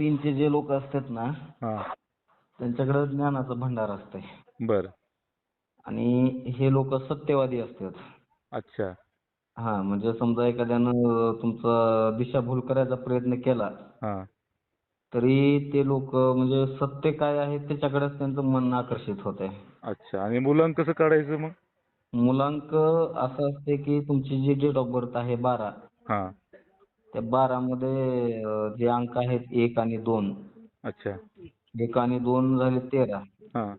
तीनचे जे लोक असतात ना हा. त्यांच्याकडे ज्ञानाचं भंडार असतंय. बर. आणि हे लोक सत्यवादी असतात. अच्छा. हा म्हणजे समजा एखाद्यानं तुमचा दिशाभूल करायचा प्रयत्न केला हा. तरी ते लोक म्हणजे सत्य काय आहे त्याच्याकडेच त्यांचं मन आकर्षित होत आहे अच्छा आणि मुलांना कसं काढायचं मग? मुलांक असं असते की तुमची जी डेट ऑफ बर्थ आहे बारा हा. त्या बारामध्ये अं, जे अंक आहेत एक आणि दोन. अच्छा. एक आणि दोन झाले तेरा. हा.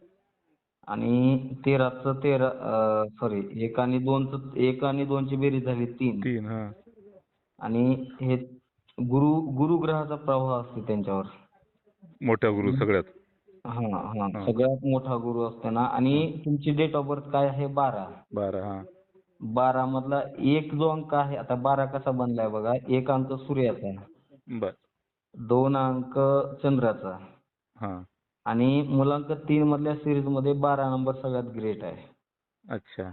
आणि तेराचं तेरा सॉरी एक आणि दोनचं एक आणि दोनची बेरीज झाली तीन. तीन हा. आणि हे गुरु गुरुग्रहाचा प्रभाव असतो त्यांच्यावर. मोठ्या गुरु सगळ्यात. हा हा. सगळ्यात मोठा गुरु असतो ना आणि तुमची डेट ऑफ बर्थ काय आहे? बारा. बारा हा. बारा मधला एक जो अंक आहे आता बारा कसा बनलाय बघा एक अंक सूर्याचा बर. दोन अंक चंद्राचा हा. आणि मुलांक तीन मधल्या सिरीजमध्ये बारा नंबर सगळ्यात ग्रेट आहे. अच्छा.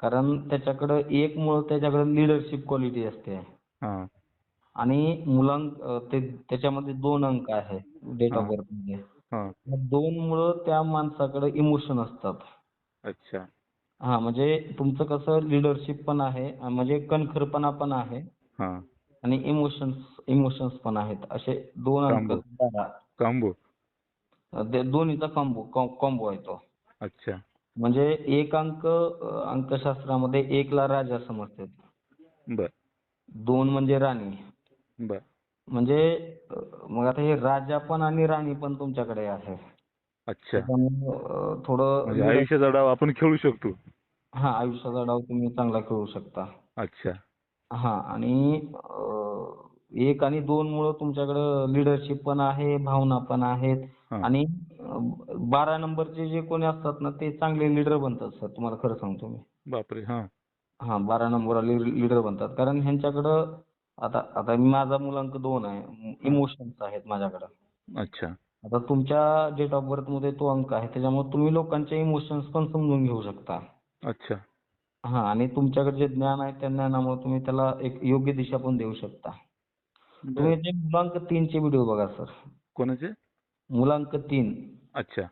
कारण त्याच्याकडे एक मुळे त्याच्याकडे लिडरशिप क्वालिटी असते. हा. आणि मुलांक ते त्याच्यामध्ये दोन अंक आहे डेट ऑफ. बर्थमध्ये. दोन मुळे त्या माणसाकडे इमोशन असतात. अच्छा. हा म्हणजे तुमचं कसं लिडरशिप पण आहे म्हणजे कणखरपणा पण आहे. हा. आणि इमोशन्स इमोशन्स पण आहेत. असे दोन अंक कांबो. बारा कांबो. अं, ते दोन्हीचा कॉम्बो कॉम्बो आहे तो. अच्छा. म्हणजे एक अंक अं, अंकशास्त्रामध्ये एकला राजा समजतात बर. दोन म्हणजे राणी. बर. म्हणजे अं, मग आता हे राजा पण आणि राणी पण तुमच्याकडे आहे. अच्छा. त्याच्यामुळे थोडं म्हणजे आयुष्याचा डाव आपण खेळू शकतो. हा आयुष्याचा डाव तुम्ही चांगला खेळू शकता. अच्छा. हा आणि अं, एक आणि दोन मुळे तुमच्याकडे लिडरशिप पण आहे भावना पण आहेत. हा. आणि अं, बारा नंबरचे जे कोणी असतात ना ते चांगले लीडर बनतात सर तुम्हाला खरं सांगतो मी. बापरे हा. हा बारा नंबरवाले लीडर बनतात. कारण ह्यांच्याकडं आता आता माझा मुलांक दोन आहे. इमोशन्स आहेत माझ्याकडं. अच्छा. आता तुमच्या डेट ऑफ बर्थमध्ये तो अंक आहे त्याच्यामुळे तुम्ही लोकांचे इमोशन्स पण समजून घेऊ शकता. अच्छा. हा आणि तुमच्याकडे जे ज्ञान आहे त्या ज्ञानामुळे तुम्ही त्याला एक योग्य दिशा पण देऊ शकता. तुम्ही ते मुलांक तीनचे व्हिडिओ बघा सर. कोणाचे? मुलांक तीन. अच्छा.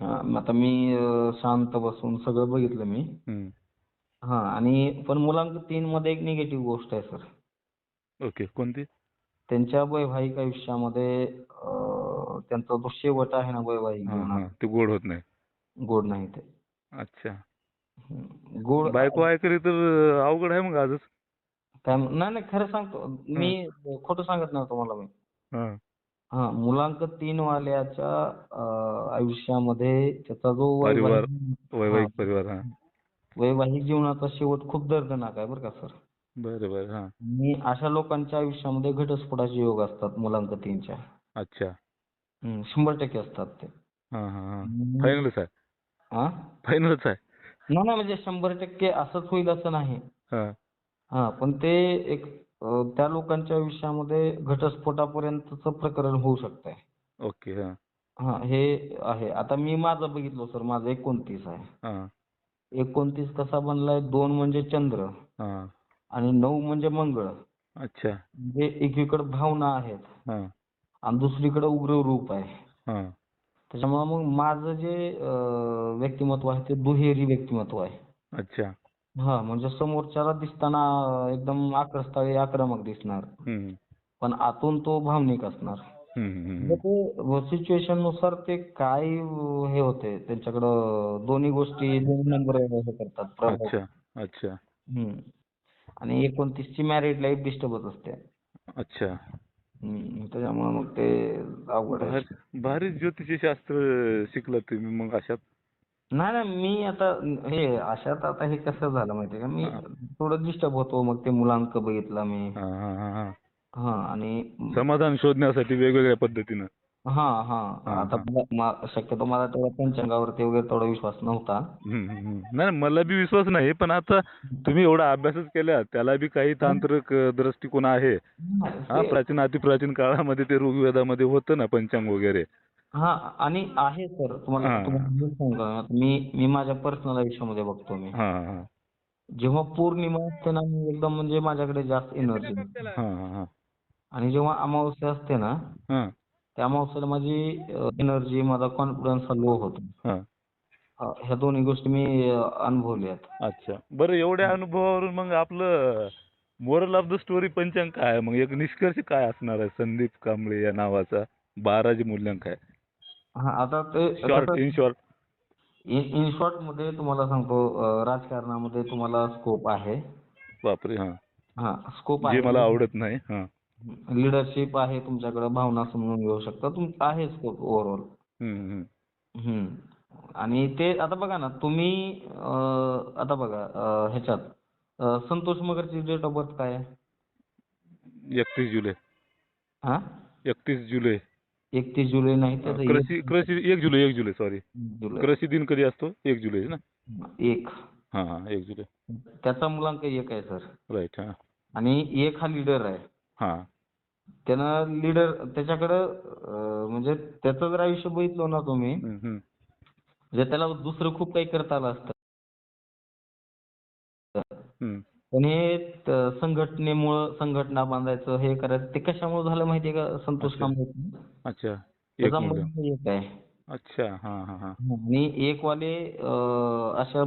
हा आता मी शांत बसून सगळं बघितलं मी. हा आणि पण मुलांक तीन मध्ये एक निगेटिव्ह गोष्ट आहे सर. ओके कोणती? त्यांच्या वैवाहिक आयुष्यामध्ये त्यांचा जो शेवट आहे ना वैवाहिक जीवनात. ते गोड होत नाही. गोड नाही ते. अच्छा. हम्म. गोड बायको ऐकली तर अवघड आहे मग आजच. काय म्हण- नाही नाही खरं सांगतो. मी खोटं सांगत नाही तुम्हाला मी. हा. हा मुलांक तीन वाल्याच्या अं, आयुष्यामध्ये त्याचा जो परिवार वैवाहिक वैवाहिक हा. परिवार हा. वैवाहिक जीवनाचा शेवट खूप दर्दनाक आहे बरं का सर. बरं बरं हा. आणि अशा लोकांच्या आयुष्यामध्ये घटस्फोटाचे योग असतात मुलांक तीनच्या. अच्छा. हम्म, शंभर टक्के असतात ते. हा हा हा. फायनलच आहे? हा फायनलच आहे? नाही नाही म्हणजे शंभर टक्के असंच होईल असं नाही. हा. हा पण ते एक अं, त्या लोकांच्या आयुष्यामध्ये घटस्फोटापर्यंतचं प्रकरण होऊ शकतंय. ओके हा. हा हे आहे. आता मी माझं बघितलं सर. माझं एकोणतीस आहे. हा. एकोणतीस कसा बनलाय? दोन म्हणजे चंद्र हा. आणि नऊ म्हणजे मंगळ. अच्छा. म्हणजे एकीकडे भावना आहेत. हा. आणि दुसरीकडे उग्र रूप आहे. हा. त्याच्यामुळे मग माझं जे अं, व्यक्तिमत्व आहे ते दुहेरी व्यक्तिमत्व आहे. अच्छा. हा म्हणजे समोरच्याला दिसताना एकदम आक्रस्ताळी आक्रमक दिसणार. हम्म. पण आतून तो भावनिक असणार. हम्म म्हणजे ते सिच्युएशननुसार ते काय अं, हे होते त्यांच्याकडं दोन्ही गोष्टी दोन नंबर हे करतात प्रभाव. अच्छा अच्छा. हम्म. आणि एकोणतीसची मॅरिड लाईफ डिस्टर्बच असते. अच्छा. हम्म. त्याच्यामुळे मग ते अवघड आहे. भारी भारी ज्योतिषशास्त्र शिकलात तुम्ही मग अशात? नाही नाही मी आता हे अशात आता हे कसं झालं माहितीये का? मी हा. थोडं डिस्टर्ब होतो मग ते मुलांक बघितला मी. हा हा हा हा. हा आणि समाधान शोधण्यासाठी वेगवेगळ्या पद्धतीनं. हा हा. हा, आता हा. मला- मा- शक्यतो मला तेवढा पंचांगावरती वगैरे तेवढा विश्वास नव्हता. हम्म, हम्म, हम्म. नाही मला बी विश्वास नाही पण आता तुम्ही एवढा अभ्यासच केला त्याला बी काही तांत्रिक अ, दृष्टिकोन आहे. हा ते- प्राचीन अतिप्राचीन काळामध्ये ते ऋग्वेदामध्ये होतं ना पंचांग वगैरे. हा आणि आहे सर तुम्हाला हा. तुम्हाला मी सांगतो ना, मी मी माझ्या पर्सनल आयुष्यामध्ये बघतो मी. हा हा जेव्हा पौर्णिमा असते ना मी एकदम म्हणजे माझ्याकडे जास्त एनर्जी हा हा हा. आणि जेव्हा अमावस्या असते ना हा. त्या मावसाला माझी एनर्जी माझा कॉन्फिडन्स लो होतो. हा. ह्या दोन्ही गोष्टी मी अनुभवल्यात अच्छा. बरं एवढ्या अनुभवावरून मग आपलं मोरल ऑफ द स्टोरी पंचांग काय? मग एक निष्कर्ष काय असणार आहे? संदीप कांबळे या नावाचा बाराजी मूल्यांक आहे. हा आता ते शॉर्ट इन शॉर्ट इन शॉर्टमध्ये तुम्हाला सांगतो राजकारणामध्ये तुम्हाला स्कोप आहे. बापरे हा. हा स्कोप आहे. मला आवडत नाही हा. लिडरशिप आहे तुमच्याकडे भावना समजून घेऊ शकता. तुम आहे स्कोप ओव्हरऑल आणि ते आता बघा ना तुम्ही आता बघा ह्याच्यात संतोष मगरची डेट ऑफ बर्थ काय आहे? एकतीस जुलै. हा? एकतीस जुलै. एकतीस जुलै नाही त्याचं कृषी कृषी एक जुलै एक जुलै सॉरी कृषी दिन कधी असतो? एक जुलै ना? एक. हा हा एक जुलै. त्याचा मुलांक एक आहे सर. राईट हा. आणि एक हा लीडर आहे. हा. त्यानं लीडर त्याच्याकडं म्हणजे त्याचं जर आयुष्य बघितलं ना तुम्ही. म्हणजे त्याला दुसरं खूप काही करता आलं असतं. पण हे संघटनेमुळं संघटना बांधायचं हे करायचं ते कशामुळे झालं माहितीये का संतोष. कांबळे? अच्छा. त्याचा मुलं मुलगा एक आहे. अच्छा. हा हा हा. आणि एक वाले अशा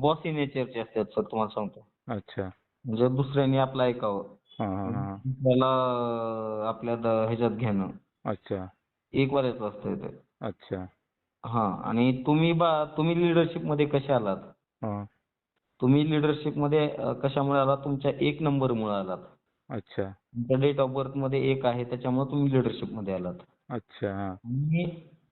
बॉसी नेचरचे असतात सर तुम्हाला सांगतो. अच्छा. म्हणजे दुसऱ्याने आपलं ऐकावं. हा हा हा. अं, आपल्या द- ह्याच्यात घेणं. अच्छा. एक वाल्याच असतं ते. अच्छा. हा आणि तुम्ही बा तुम्ही लिडरशिपमध्ये कसे आलात? हा. तुम्ही लिडरशिपमध्ये अं, कशामुळे आलात? तुमच्या एक नंबर मुळे आलात. अच्छा. तुमच्या डेट ऑफ बर्थमध्ये एक आहे त्याच्यामुळे तुम्ही लिडरशिपमध्ये आलात. अच्छा हा. आणि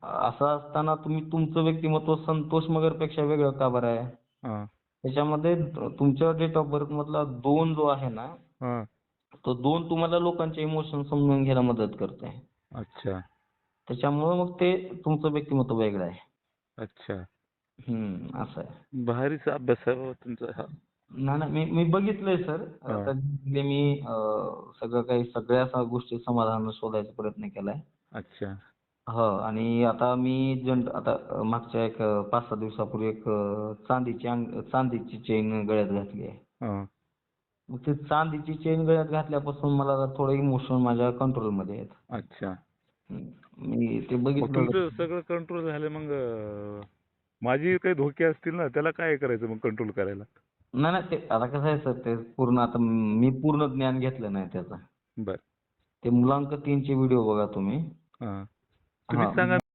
असं असताना तुम्ही तुमचं व्यक्तिमत्व संतोष मगरपेक्षा वेगळं का बरं आहे? हा. त्याच्यामध्ये तुमच्या डेट ऑफ बर्थ मधला दोन जो आहे ना हा. तो दोन तुम्हाला लोकांचे इमोशन समजून घ्यायला मदत करते अच्छा. त्याच्यामुळे मग ते तुमचं व्यक्तिमत्व वेगळं आहे. अच्छा. हम्म असं आहे. भारीच अभ्यास आहे बाबा तुमचा हा. नाही नाही मी मी बघितलंय सर. हा. आता मी अं, सगळं काही सगळ्या सा- गोष्टी समाधान शोधायचा प्रयत्न केलाय. अच्छा. हो आणि आता मी जन आता अं, मागच्या एक पाच सहा दिवसापूर्वी एक अं, चांदीची अंग चांदीची चेन गळ्यात घातली आहे. हा. मग ते चांदीची चेन गळ्यात घातल्यापासून मला जरा थोडं इमोशन माझ्या कंट्रोलमध्ये आहेत अच्छा. मी ते मग बघितलं तुमचं सगळं कंट्रोल झालं मग अं, माझी काही धोके असतील ना त्याला काय करायचं मग कंट्रोल करायला? नाही नाही ते आता कसं आहे सर ते पूर्ण आता मी पूर्ण ज्ञान घेतलं नाही त्याचं. बर. ते मुलांक तीनचे व्हिडिओ बघा तुम्ही. हा. तुम्ही हा. सांगा